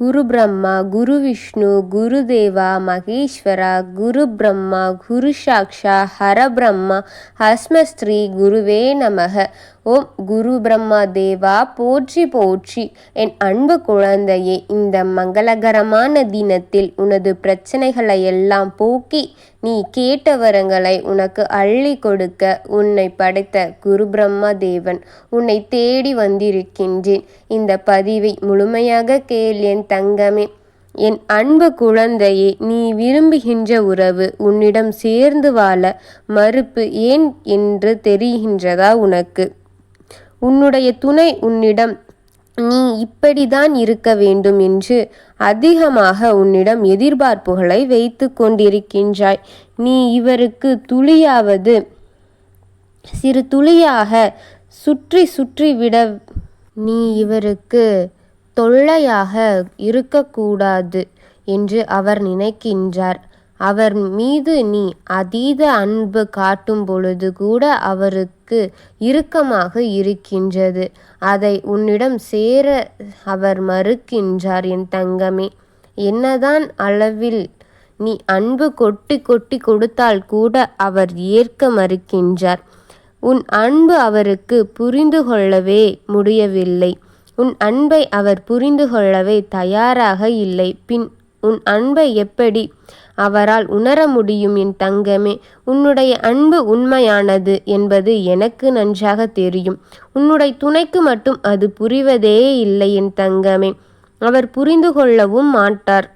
குரு பிரம்மா குரு விஷ்ணு குரு தேவா மகேஸ்வரா குரு பிரம்மா குரு சாக்ஷா ஹரபிரம்மா ஹஸ்மஸ்ரீ குருவே நமக. ஓம் குரு பிரம்மா தேவா போற்றி போற்றி. என் அன்பு குழந்தையே இந்த மங்களகரமான தினத்தில் உனது பிரச்சனைகளை எல்லாம் போக்கி நீ கேட்ட வரங்களை உனக்கு அள்ளி கொடுக்க உன்னை படைத்த குரு பிரம்மா தேவன் உன்னை தேடி வந்திருக்கின்றேன். இந்த பதிவை முழுமையாக கேள் என் தங்கமே. என் அன்பு குழந்தையே நீ விரும்புகின்ற உறவு உன்னிடம் சேர்ந்து வாழ மறுப்பு ஏன் என்று தெரிகின்றதா உனக்கு? உன்னுடைய துணை உன்னிடம் நீ இப்படிதான் இருக்க வேண்டும் என்று அதிகமாக உன்னிடம் எதிர்பார்ப்புகளை வைத்து கொண்டிருக்கின்றாய். நீ இவருக்கு துளியாவது சிறு துளியாக சுற்றி சுற்றி விட நீ இவருக்கு தொல்லையாக இருக்கக்கூடாது என்று அவர் நினைக்கின்றார். அவர் மீது நீ அதீத அன்பு காட்டும் பொழுது கூட அவருக்கு இறுக்கமாக இருக்கின்றது. அதை உன்னிடம் சேர அவர் மறுக்கின்றார் என் தங்கமே. என்னதான் அளவில் நீ அன்பு கொட்டி கொட்டி கொடுத்தால் கூட அவர் ஏற்க மறுக்கின்றார். உன் அன்பு அவருக்கு புரிந்து கொள்ளவே முடியவில்லை. உன் அன்பை அவர் புரிந்து கொள்ளவே தயாராக இல்லை. பின் உன் அன்பை எப்படி அவரால் உணர முடியும் என் தங்கமே. உன்னுடைய அன்பு உண்மையானது என்பது எனக்கு நன்றாக தெரியும். உன்னுடைய துணைக்கு மட்டும் அது புரிவதே இல்லை என் தங்கமே. அவர் புரிந்து கொள்ளவும் மாட்டார்.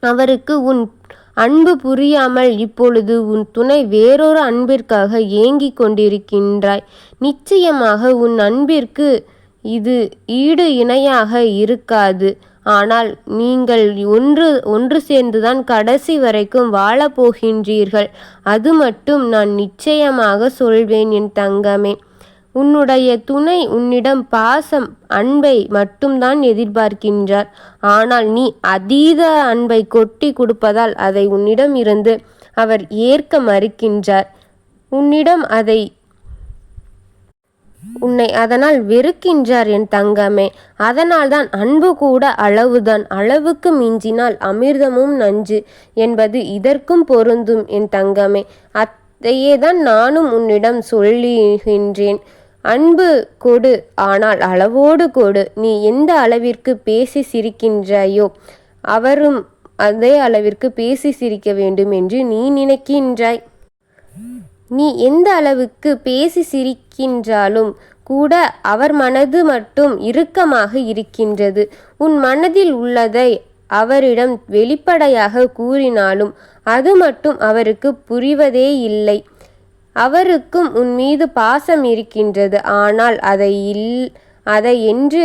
அவருக்கு உன் அன்பு புரியாமல் இப்பொழுது உன் துணை வேறொரு அன்பிற்காக ஏங்கிக் கொண்டிருக்கின்றாய். நிச்சயமாக உன் அன்பிற்கு இது ஈடு இணையாக இருக்காது. ஆனால் நீங்கள் ஒன்று ஒன்று சேர்ந்துதான் கடைசி வரைக்கும் வாழப்போகின்றீர்கள் அது மட்டும் நான் நிச்சயமாக சொல்வேன் என் தங்கமே. உன்னுடைய துணை உன்னிடம் பாசம் அன்பை மட்டும்தான் எதிர்பார்க்கின்றார். ஆனால் நீ அதீத அன்பை கொட்டி கொடுப்பதால் அதை உன்னிடம் இருந்து அவர் ஏற்க மறுக்கின்றார். உன்னிடம் அதை உன்னை அதனால் வெறுக்கின்றார் என் தங்கமே. அதனால்தான் அன்பு கூட அளவுதான். அளவுக்கு மிஞ்சினால் அமிர்தமும் நஞ்சு என்பது இதற்கும் பொருந்தும் என் தங்கமே. அத்தையே தான் நானும் உன்னிடம் சொல்லுகின்றேன். அன்பு கொடு ஆனால் அளவோடு கொடு. நீ எந்த அளவிற்கு பேசி சிரிக்கின்றாயோ அவரும் அதே அளவிற்கு பேசி சிரிக்க வேண்டும் என்று நீ நினைக்கின்றாய். நீ எந்த அளவுக்கு பேசி சிரிக்கின்றாலும் கூட அவர் மனது மட்டும் இறுக்கமாக இருக்கின்றது. உன் மனதில் உள்ளதை அவரிடம் வெளிப்படையாக கூறினாலும் அது மட்டும் அவருக்கு புரிவதே இல்லை. அவருக்கும் உன் மீது பாசம் இருக்கின்றது. ஆனால் அதை இல் அதை என்று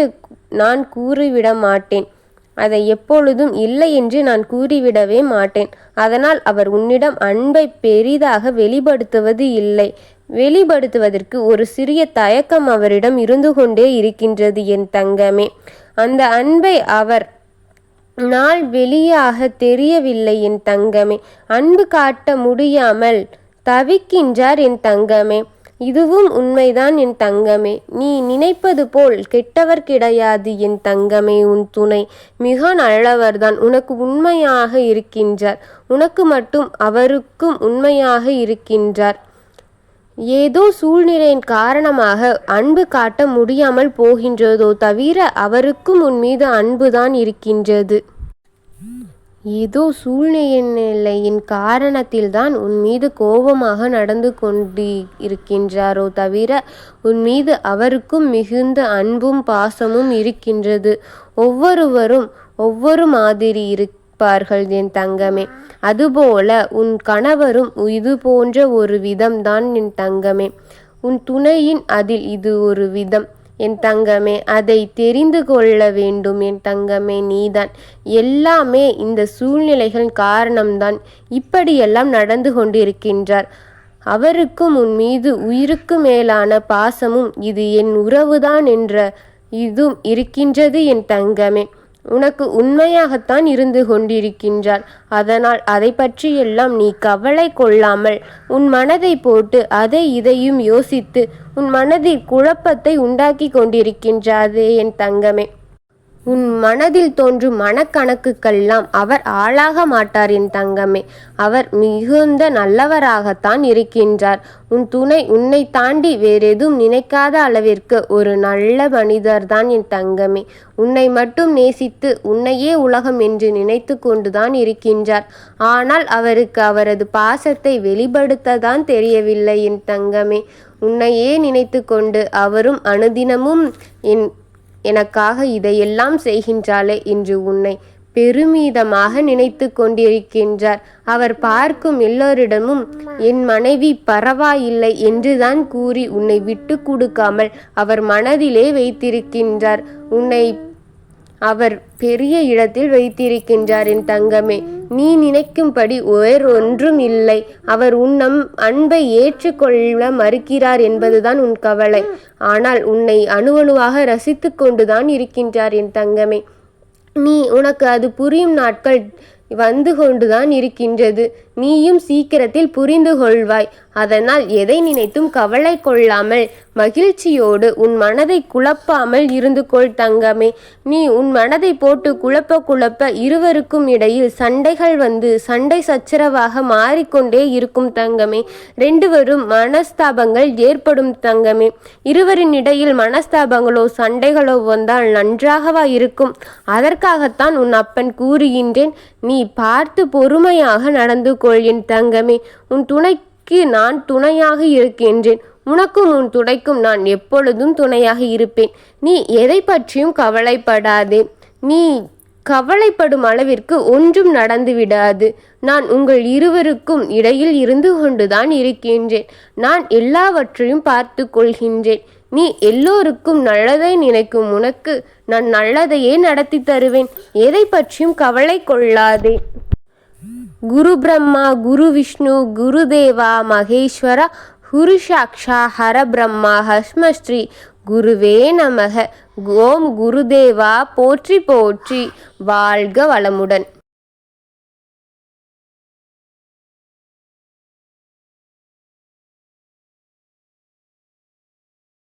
நான் கூறிவிட மாட்டேன் அதை எப்பொழுதும் இல்லை என்று நான் கூறிவிடவே மாட்டேன். அதனால் அவர் உன்னிடம் அன்பை பெரிதாக வெளிப்படுத்துவது இல்லை. வெளிப்படுத்துவதற்கு ஒரு சிறிய தயக்கம் அவரிடம் இருந்து கொண்டே இருக்கின்றது என் தங்கமே. அந்த அன்பை அவர் நாள் வெளியாக தெரியவில்லை என் தங்கமே. அன்பு காட்ட முடியாமல் தவிக்கின்றார் என் தங்கமே. இதுவும் உண்மைதான் என் தங்கமே. நீ நினைப்பது போல் கெட்டவர் கிடையாது என் தங்கமே. உன் துணை மிக நல்லவர்தான். உனக்கு உண்மையாக இருக்கின்றார். உனக்கு மட்டும் அவருக்கும் உண்மையாக இருக்கின்றார். ஏதோ சூழ்நிலையின் காரணமாக அன்பு காட்ட முடியாமல் போகின்றதோ தவிர அவருக்கும் உன் மீது அன்புதான் இருக்கின்றது. ஏதோ சூழ்நிலையின் காரணத்தில்தான் உன் மீது கோபமாக நடந்து கொண்டு இருக்கின்றாரோ தவிர உன் மீது அவருக்கும் மிகுந்த அன்பும் பாசமும் இருக்கின்றது. ஒவ்வொருவரும் ஒவ்வொரு மாதிரி இருப்பார்கள் என் தங்கமே. அதுபோல உன் கணவரும் இது போன்ற ஒரு விதம்தான் என் தங்கமே. உன் துணையின் அதில் இது ஒரு விதம். என் தங்கமே அதை தெரிந்து கொள்ள வேண்டும். என் தங்கமே நீதான். எல்லாமே இந்த சூழ்நிலைகள் காரணம்தான். இப்படியெல்லாம் நடந்து கொண்டிருக்கின்றார். அவருக்கும் உன் மீது உயிருக்கு மேலான பாசமும் இது என் உறவுதான் என்ற இதுவும் இருக்கின்றது என் தங்கமே. உனக்கு உண்மையாகத்தான் இருந்து கொண்டிருக்கின்றார். அதனால் அதை பற்றியெல்லாம் நீ கவலை கொள்ளாமல் உன் மனதை போட்டு அதை இதையும் யோசித்து உன் மனதில் குழப்பத்தை உண்டாக்கி கொண்டிருக்கின்றாதே என் தங்கமே. உன் மனதில் தோன்றும் மனக்கணக்குக்கெல்லாம் அவர் ஆளாக மாட்டார் என் தங்கமே. அவர் மிகுந்த நல்லவராகத்தான் இருக்கின்றார். உன் துணை உன்னை தாண்டி வேறெதும் நினைக்காத அளவிற்கு ஒரு நல்ல மனிதர்தான் என் தங்கமே. உன்னை மட்டும் நேசித்து உன்னையே உலகம் என்று நினைத்து கொண்டுதான் இருக்கின்றார். ஆனால் அவருக்கு அவரது பாசத்தை வெளிப்படுத்ததான் தெரியவில்லை என் தங்கமே. உன்னையே நினைத்து கொண்டு அவரும் அனுதினமும் என் எனக்காக இதையெல்லாம் செய்கின்றாளே என்று உன்னை பெருமிதமாக நினைத்து கொண்டிருக்கின்றார். அவர் பார்க்கும் எல்லோரிடமும் என் மனைவி பரவாயில்லை என்றுதான் கூறி உன்னை விட்டு கொடுக்காமல் அவர் மனதிலே வைத்திருக்கின்றார். உன்னை அவர் பெரிய இடத்தில் வைத்திருக்கின்றார் என் தங்கமே. நீ நினைக்கும்படி வேறொன்றும் இல்லை. அவர் உன்னம் அன்பை ஏற்றுக்கொள்ள மறுக்கிறார் என்பதுதான் உன் கவலை. ஆனால் உன்னை அணுவணுவாக ரசித்து கொண்டுதான் இருக்கின்றார் என் தங்கமே. நீ உனக்கு அது புரியும் நாட்கள் வந்து கொண்டுதான் இருக்கின்றது. நீயும் சீக்கிரத்தில் புரிந்து கொள்வாய். அதனால் எதை நினைத்தும் கவலை கொள்ளாமல் மகிழ்ச்சியோடு உன் மனதை குழப்பாமல் இருந்து கொள் தங்கமே. நீ உன் மனதை போட்டு குழப்ப குழப்ப இருவருக்கும் இடையில் சண்டைகள் வந்து சண்டை சச்சரவாக மாறிக்கொண்டே இருக்கும் தங்கமே. ரெண்டுவரும் மனஸ்தாபங்கள் ஏற்படும் தங்கமே. இருவரின் இடையில் மனஸ்தாபங்களோ சண்டைகளோ வந்தால் நன்றாகவா இருக்கும். அதற்காகத்தான் உன் அப்பன் கூறுகின்றேன். நீ பார்த்து பொறுமையாக நடந்து கொள் என் தங்கமே. உன் துணை துணைக்கு நான் துணையாக இருக்கின்றேன். உனக்கும் உன் துணைக்கும் நான் எப்பொழுதும் துணையாக இருப்பேன். நீ எதை பற்றியும் கவலைப்படாதே. நீ கவலைப்படும் அளவிற்கு ஒன்றும் நடந்து விடாது. நான் உங்கள் இருவருக்கும் இடையில் இருந்து கொண்டுதான் இருக்கின்றேன். நான் எல்லாவற்றையும் பார்த்து கொள்கின்றேன். நீ எல்லோருக்கும் நல்லதை நினைக்கும் உனக்கு நான் நல்லதையே நடத்தி தருவேன். எதை பற்றியும் கவலை கொள்ளாதே. குரு பிரம்மா குரு விஷ்ணு குருதேவா மகேஸ்வர குரு சாக்ஷா ஹர பிரம்மா ஹஸ்மஸ்ரீ குருவே நமக. ஓம் குருதேவா போற்றி போற்றி. வாழ்க வளமுடன்.